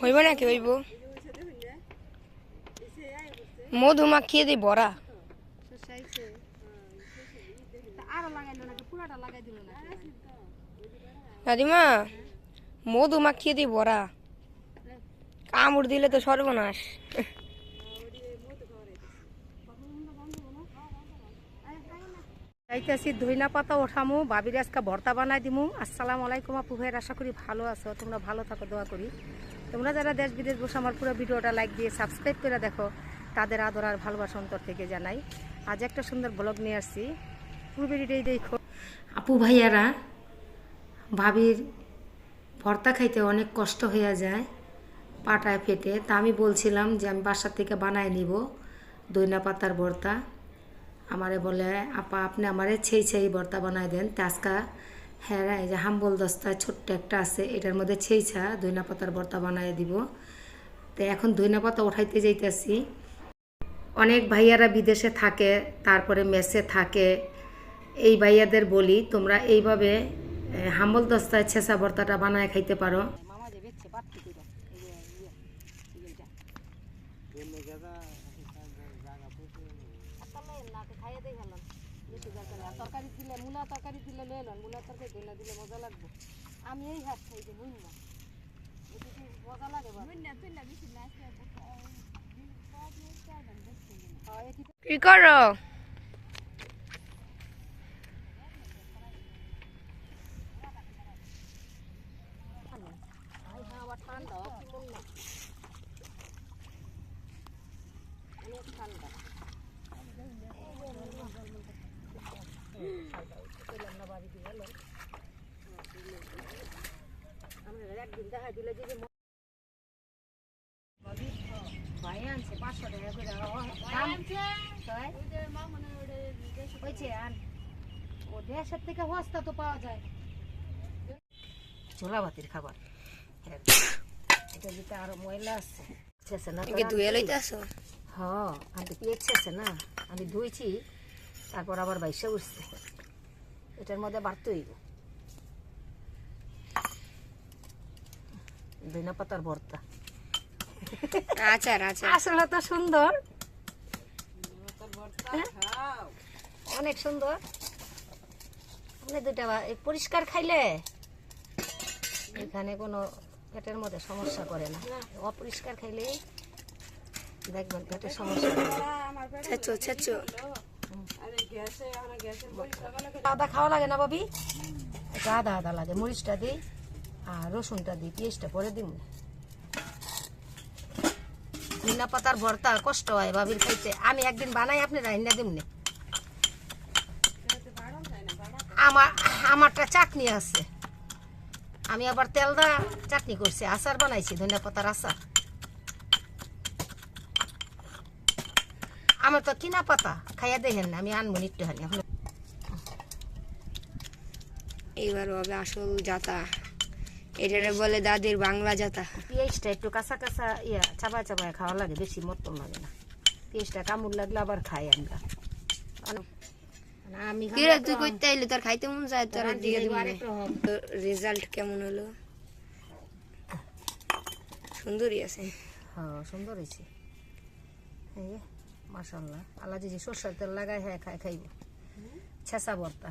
হইব নাকি হইব? মধুমাখি দিই বড়া। দাদিমা মধুমাখি দিই বড়া। কামড় দিলে তো সর্বনাশ। যাইতেছি ধইনা পাতা ওঠামু, বাবির আজকে ভর্তা বানাই দিমু। আসসালামু আলাইকুম আপু ভাইয়ের, আশা করি ভালো আছো, তোমরা ভালো থাকো, দোয়া করি। তোমরা যারা দেশ বিদেশ বসে আমার পুরো ভিডিওটা লাইক দিয়ে সাবস্ক্রাইব করে দেখো, তাদের আদর আর ভালোবাসা অন্তর থেকে জানাই। আজ একটা সুন্দর ব্লগ নিয়ে আসছি। পূর্বের এটাই দেখো। আপু ভাইয়ারা ভাবির ভর্তা খাইতে অনেক কষ্ট হয়ে যায়, পাটায় ফেটে। তা আমি বলছিলাম যে আমি বাসার থেকে বানায় নিব দইনা পাতার ভর্তা। আমারে বলে, আপা, আপনি আমারে ছেই ছেই ভর্তা বানায় দেন। তা আজকা হ্যাঁ এই যে হাম্বল দস্তা ছোট্ট একটা আছে, এটার মধ্যে ছেইছা দইনা পাতার ভর্তা বানায় দিব। তো এখন দইনা পাতা উঠাইতে যাইতেছি। অনেক ভাইয়ারা বিদেশে থাকে, তারপরে মেসে থাকে। এই ভাইয়াদের বলি, তোমরা এইভাবে হাম্বল দস্তায় ছেঁচা ভর্তাটা বানায় খাইতে পারো মামা যে বেচছে পাত্তি করে এই যে ইয়ে, এই যে এটা। আচ্ছা, লইন দেই ফেললাম। বেশি দরকার আর তরকারি দিলে মূলা তরকারি দিলে লয়ে লন মূলা তরকারি দিলে দিলে মজা লাগবে আমি এই হাত খাই যে বুঝ না মজা লাগে হ্যাঁ, কি করো আই হ্যাঁ, আবার ঠান্ডা, কি মন না। অনেক ঠান্ডা। আমরা একদিন দেখাই দিলে যদি ম- ভাই আনছে পাঁচশো টাকা করে দাম তাই? হয়েছে আন ও দেশের থেকে সস্তা তো পাওয়া যায় ছোলা ভাতির খাবার। হ্যাঁ। এটা আরও ময়লা আছে। ধুয়ে লইতে আসো। হ্যাঁ আমি ছেছে না? আমি ধুইছি তারপর আবার বাইসে উঠছে এটার মধ্যে বাড়তে হইব। পাতার ভর্তা। আচার আচার আসলে তো সুন্দর। হ্যাঁ? অনেক সুন্দর। আপনি দুটা পরিষ্কার খাইলে এখানে কোনো পেটের মধ্যে সমস্যা করে না। অপরিষ্কার খাইলে দেখবেন পেটের সমস্যা ছেচো ছেচো। আদা খাওয়া লাগে না বাবি আদা আদা লাগে। মরিচটা দিই। আর রসুনটা দিই পেঁয়াজটা পরে দিই ধনিয়া পাতার ভর্তা, কষ্ট হয় বাবির খাইতে। আমি একদিন বানাই, আপনি রান্না দিমনে। আমার, আমারটা চাটনি আছে। আমি আবার তেলদা চাটনি করছি, আচার বানাইছি, ধনিয়া পাতার আচার। আমার তো কিনা পাতা, খাইয়া দেখেন না, আমি আনব নিট্টু হানি আপনি এইবার হবে আসল জাতা। এটারে বলে দাদির বাংলা জাতা পেঁয়াজটা একটু কাঁচা কাঁচা ইয়া চাপায় চাপায় খাওয়া লাগে বেশি মতন লাগে না। পেঁয়াজটা কামড় লাগলে আবার খাই আমরা। আমি কি তুই করতে আইলি তোর খাইতে মন তোর দেবো হবে। রেজাল্ট কেমন হলো? সুন্দরই আছে। হ্যাঁ সুন্দর হয়েছে এই মাসাল্লাহ আল্লাহ যদি সরষের তেল লাগাই হ্যাঁ খাই খাইব। ছেঁচা ভর্তা।